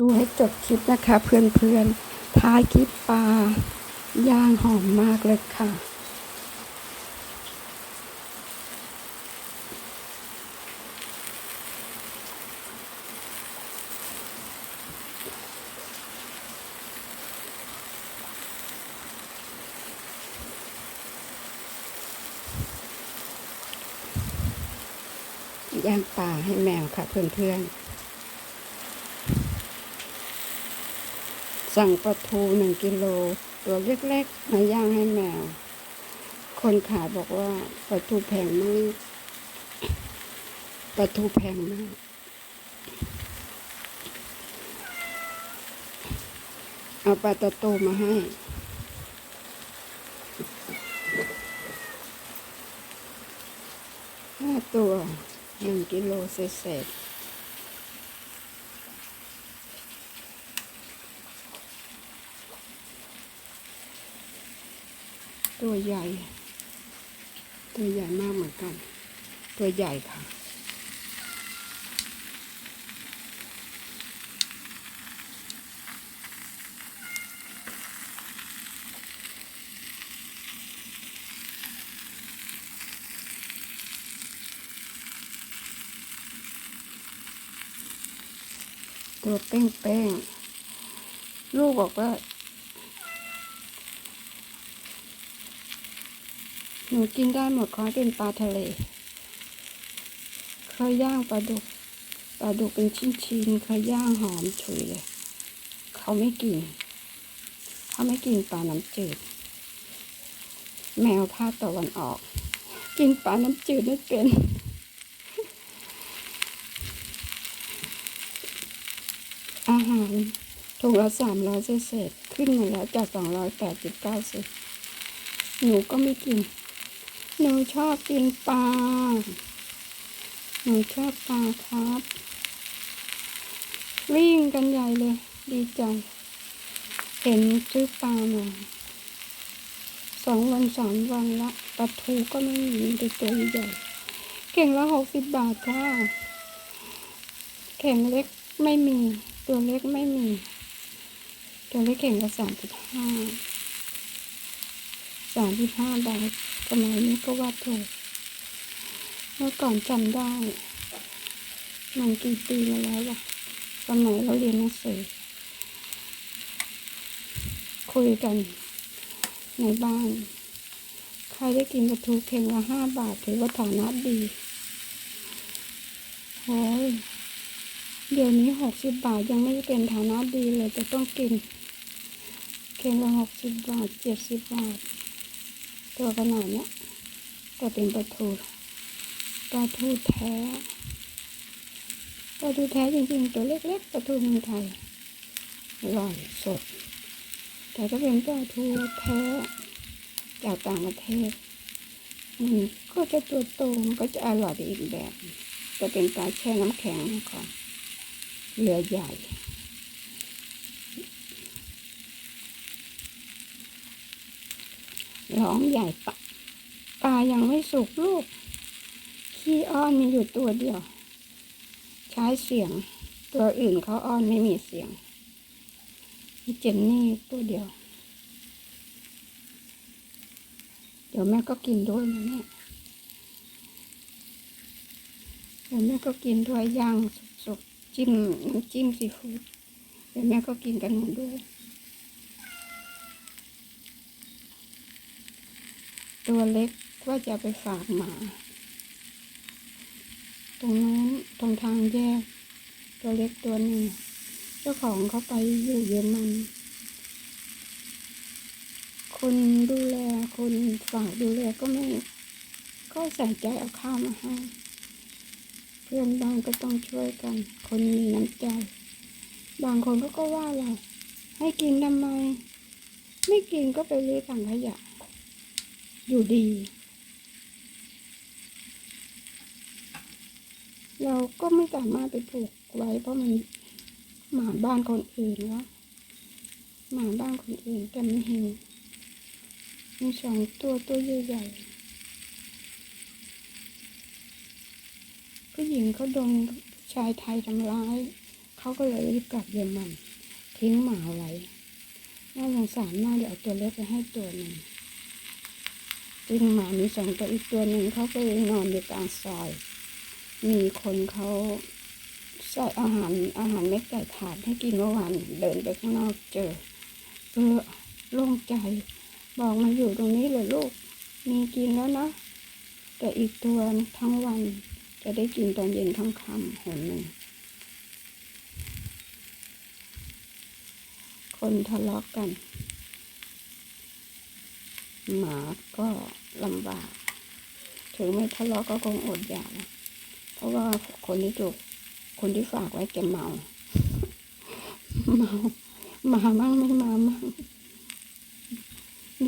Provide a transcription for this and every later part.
ดูให้จบคลิปนะคะ เพื่อนๆท้ายคลิปปลาย่างหอมมากเลยค่ะ ย่างปลาให้แมวค่ะเพื่อนๆ สั่งปลาทูหนึ่งกิโล ตัวเล็กๆมาย่างให้แมว คนขายบอกว่าปลาทูแพงมากปลาทูแพงมาก เอาปลาตะโตมาให้ห้าตัวหนึ่งกิโลเศษ ตัวใหญ่ ตัวใหญ่มากเหมือนกัน ตัวใหญ่ค่ะ ตัวเป้งๆ ลูกบอกว่า หนูกินได้หมดขอให้เป็นปลาทะเลเคยย่างปลาดุกปลาดุกเป็นชิ้นๆเคยย่างหอมฉุยเลยเขาไม่กินเขาไม่กินปลาน้ำจืด แมวภาคตะวันออก กินปลาน้ำจืดไม่เป็นอาหารถุงละสามร้อยเศษขึ้นมาแล้วจากสองร้อยแปดสิบเก้าสิหนูก็ไม่กิน หนูชอบกินปลา หนูชอบปลาครับ วิ่งกันใหญ่เลย ดีใจ เห็นซื้อปลามาสองวันสามวันละปลาทูก็ไม่มีแต่ตัวใหญ่ เข่งละหกสิบบาทค่ะเข่งเล็กไม่มี ตัวเล็กไม่มี ตัวเล็กเข่งละสามสิบห้าสามสิบห้าบาท สมัยนี้ก็ว่าถูก เมื่อก่อนจำได้มันกี่ปีมาแล้วล่ะสมัยเราเรียนหนังสือ คุยกันในบ้าน ใครได้กินปลาทูเข่งละห้าบาทถือว่าฐานะดีโอ้ยเดี๋ยวนี้หกสิบบาทยังไม่เป็นฐานะดีเลยจะต้องกิน เข่งละหกสิบบาทเจ็ดสิบบาท ตัวขนาดเนี้ยแต่เป็นปลาทูปลาทูแท้ปลาทูแท้จริงๆ ตัวเล็กๆปลาทูเมืองไทยอร่อยสด แต่ถ้าเป็นปลาทูแท้จากต่างประเทศมันก็จะตัวโตมันก็จะอร่อยไปอีกแบบ จะเป็นปลาแช่น้ำแข็งก่อนเรือใหญ่ ร้องใหญ่ปะปลายังไม่สุกลูก ขี้อ้อนมีอยู่ตัวเดียว ใช้เสียง ตัวอื่นเขาอ้อนไม่มีเสียงมีเจนนี่ตัวเดียว เดี๋ยวแม่ก็กินด้วยนะเนี่ยเดี๋ยวแม่ก็กินด้วยย่างสุกๆจิ้มน้ำจิ้มซีฟู้ดเดี๋ยวแม่ก็กินกันหมดด้วย ตัวเล็กว่าจะไปฝากหมา ตรงนู้นตรงทางแยก ตัวเล็กตัวหนึ่งเจ้าของเขาไปอยู่เยอรมัน คนดูแลคนฝากดูแลก็ไม่ก็ใส่ใจเอาข้าวมาให้ เพื่อนบ้านก็ต้องช่วยกัน คนมีน้ำใจ บางคนก็ก็ว่าเราให้กินทำไม ไม่กินก็ไปเลี้ยถังขยะ อยู่ดี เราก็ไม่สามารถไปปลูกไว้เพราะมันหมาบ้านคนอื่นแล้วหมาบ้านคนอื่นแต่ไม่เห็นมีสองตัวตัวใหญ่ๆผู้หญิงเขาโดนชายไทยทำร้าย เขาก็เลยรีบกลับเยอรมัน ทิ้งหมาไว้น่าสงสารมากเดี๋ยวเอาตัวเล็กไปให้ตัวหนึ่ง จริงหมามีสองตัวอีกตัวหนึ่งเขาก็เลยนอนอยู่กลางซอย มีคนเขาใส่อาหารอาหารเม็ดไก่ถาดให้กินเมื่อวานเดินไปข้างนอกเจอเออโล่งใจ บอกมาอยู่ตรงนี้เลยลูก มีกินแล้วนะแต่อีกตัวทั้งวันจะได้กินตอนเย็นค่ำๆหนหนึ่งคนทะเลาะกกัน หมาก็ลำบาก ถึงไม่ทะเลาะก็คงอดอยากเพราะว่าคนที่ถูกคนที่ฝากไว้แกเมา เมามามั่งไม่มามั่ง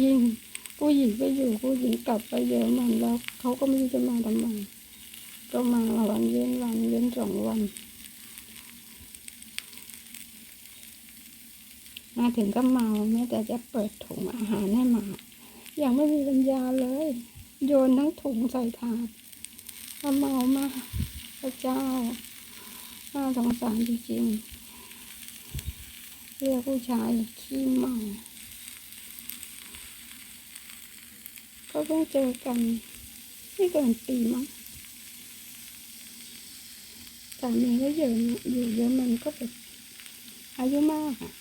ยิ่งผู้หญิงไปอยู่ผู้หญิงกลับไปเยอรมันแล้วเขาก็ไม่รู้จะมาทำไมก็มาวันเว้นวันเว้นสองวันมาถึงก็เมาแม้แต่จะเปิดถุงอาหารให้หมา อยังไม่มีปัญญาเลย โยนทั้งถุงใส่ถาดก็เมามากพระเจ้าน่าสงสารจริงๆเรียกผู้ชายขี้เมาก็เพิ่งเจอกันไม่เกินปีมั้งสามีก็อยู่อยู่เยอะมันก็แบบอายุมากอะ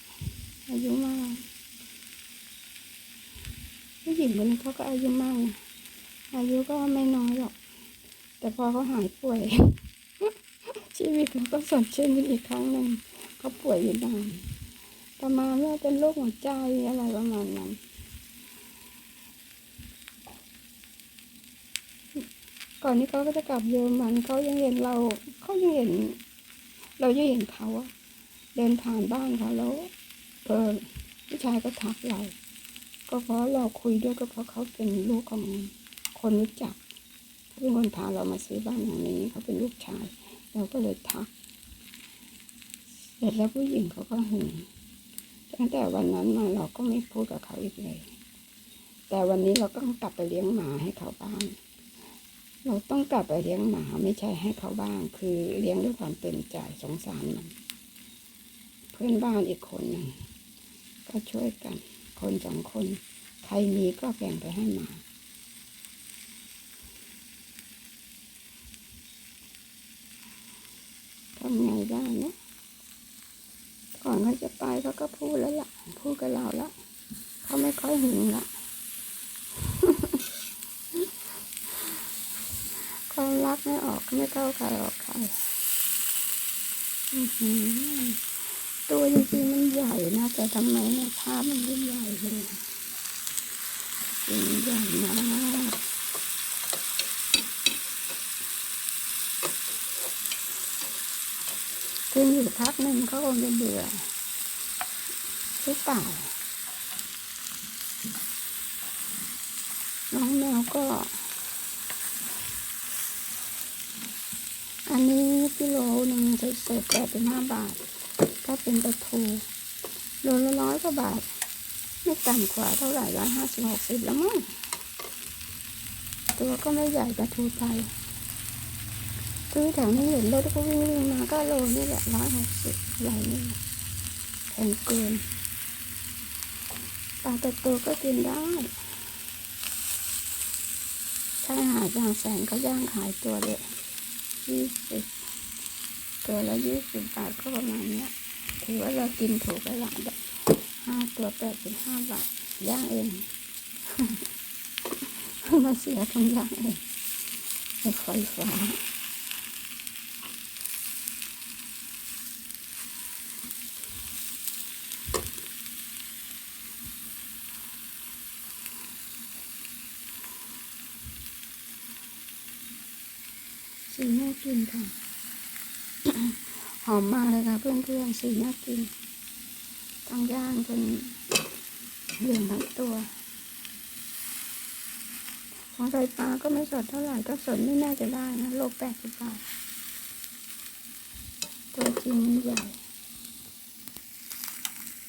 อายุมาก ผู้หญิงคนนี้เขาก็อายุมากนะอายุก็ไม่น้อยหรอก แต่พอเขาหายป่วย ชีวิตเขาก็สดชื่นขึ้นอีกครั้งหนึ่งเขาป่วยอยู่นานประมาณว่าเป็นโรคหัวใจอะไรประมาณนั้นก่อนที่เขาก็จะกลับเยอรมันเขายังเห็นเราเขายังเห็น เรายังเห็นเขาเดินผ่านบ้านเขาแล้วเออผู้ชายก็ทักเรา ก็เพราะเราคุยด้วยก็เพราะเขาเป็นลูกของคนรู้จักเขาเป็นคนพาเรามาซื้อบ้านหลังนี้เขาเป็นลูกชาย เราก็เลยทักเสร็จแล้วผู้หญิงเขาก็หึงตั้งแต่วันนั้นมาเราก็ไม่พูดกับเขาอีกเลย แต่วันนี้เราก็ต้องกลับไปเลี้ยงหมาให้เขาบ้าง เราต้องกลับไปเลี้ยงหมาไม่ใช่ให้เขาบ้าง คือเลี้ยงด้วยความเต็มใจสงสารมัน เพื่อนบ้านอีกคนหนึ่งก็ช่วยกัน คนสองคน ใครมีก็แบ่งไปให้หมาทำไงได้นะก่อนเขาจะไปเขาก็พูดแล้วล่ะ พูดกับเราล้วเขาไม่ค่อยหึงละความรักไม่ออกไม่เข้าใครออกใครอือหือ ตัวจริงๆมันใหญ่นะ แต่ทำไมเนี่ยภาพมันไม่ใหญ่เลยจริงใหญ่มากกินอยู่พักหนึ่งเขาคงจะเบื่อหรือเปล่าน้องแมวก็ อันนี้กิโลหนึ่งเศษแปดเป็นห้าบาท เป็นปลาทูโลละร้อยกว่าบาท ไม่ต่ำกว่าเท่าไหร่ร้อยห้าสิบหกสิบแล้วมั้งตัวก็ไม่ใหญ่ปลาทูไทยซื้อแถวนี้เห็นรถก็วิ่งวิ่งมาก็โลนี่แหละร้อยหกสิบใหญ่นี่แหละแพงเกินปลาตัวโตก็กินได้ถ้าหาดยางแสนก็ย่างขายตัวเลยยี่สิบตัวละยี่สิบบาทก็ประมาณเนี้ย ถือว่าเรากินถูกแล้วล่ะแบบห้าตัวแปดสิบห้าบาทย่างเองมาเสียตรงย่างเองไฟฟ้าสีน่ากินค่ะ หอมมากเลยค่ะเพื่อนๆสีน่ากินทั้งย่างจนเหลืองทั้งตัวของใส่ปลาก็ไม่สดเท่าไหร่ก็สดไม่น่าจะได้นะโลแปดสิบบาทตัวจริงใหญ่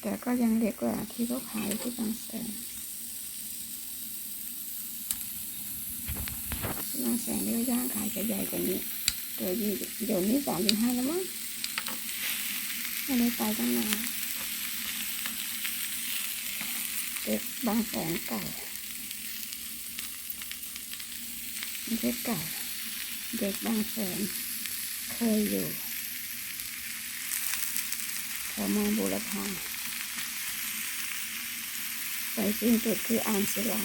แต่ก็ยังเล็กกว่าที่เขาขายที่บางแสนบางแสนนี่ก็ย่างขายจะใหญ่กว่านี้ ตัวยี่เดี๋ยวนี้สามถึงห้าแล้วมั้ง ไม่ได้ไปตั้งนานเด็กบางแสนเก่าไม่ใช่เก่เด็กบางแสนเคยอยู่แถวมองบุรพาไปสิ้นสุดคืออ่างศิลา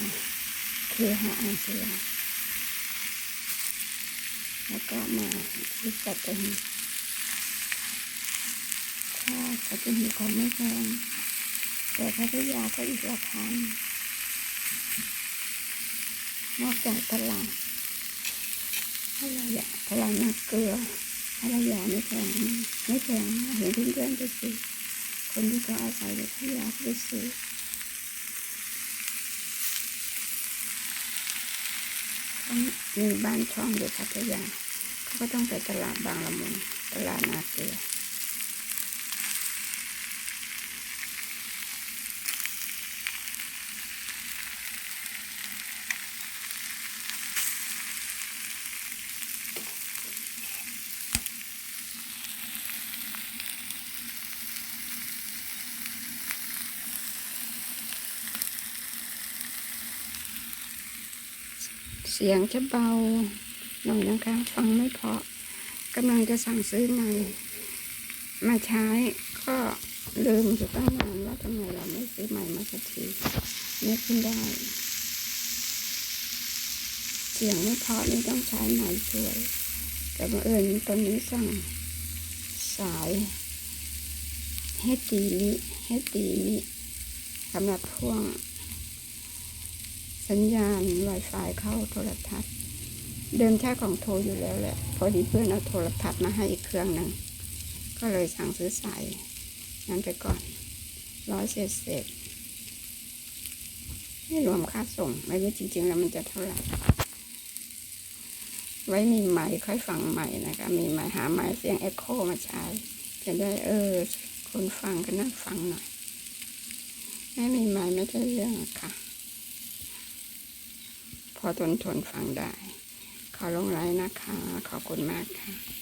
คือหาอ่างศิลาแล้วก็มาที่ปัตตา นีถ้าปัตตานีของไม่แพงแต่พัทยาก็อีกราคานอกจากตลาดอะไรอะตลาดนักเกลือพัทยาไม่แพงไม่แพงเห็นเพื่อนๆไปซื้อคนที่เขาอาศัยอยู่พัทยาเขาไปซื้อมีบ้านช่องอยู่พัทยาเขาก็ต้องไปตลาดบางละมุงตลาดนาเกลือ เสียงจะเบาหน่อยนะคะ ฟังไม่เพาะกำลังจะสั่งซื้อใหม่มาใช้ก็ลืมอยู่ตั้งนานว่าทำไมเราไม่ซื้อใหม่มาสักทีนึกขึ้นได้ เสียงไม่เพราะนี่ต้องใช้ไม้ช่วย แต่บังเอิญตอนนี้สั่งสายเฮดดีนี้เฮดดีนี้สำหรับพ่วง สัญญาณ Wi-Fi เข้าโทรทัศน์ เดิมใช้ของโทรอยู่แล้วแหละ พอดีเพื่อนเอาโทรทัศน์มาให้อีกเครื่องหนึ่ง ก็เลยสั่งซื้อสาย นั้นไปก่อนร้อยเศษเศษไม่รวมค่าส่ง ไม่รู้จริง ๆ แล้วมันจะเท่าไหร่ ไว้มีใหม่ค่อยฟังใหม่นะคะ มีใหม่หาใหม่เสียงเอ็โคมาใช้ จะได้เออ คนฟังก็น่าฟังหน่อย ไม่มีใหม่ไม่ได้เรื่องค่ะ อทนทนฟังได้ ขอลงไลน์นะคะ ขอบคุณมากค่ะ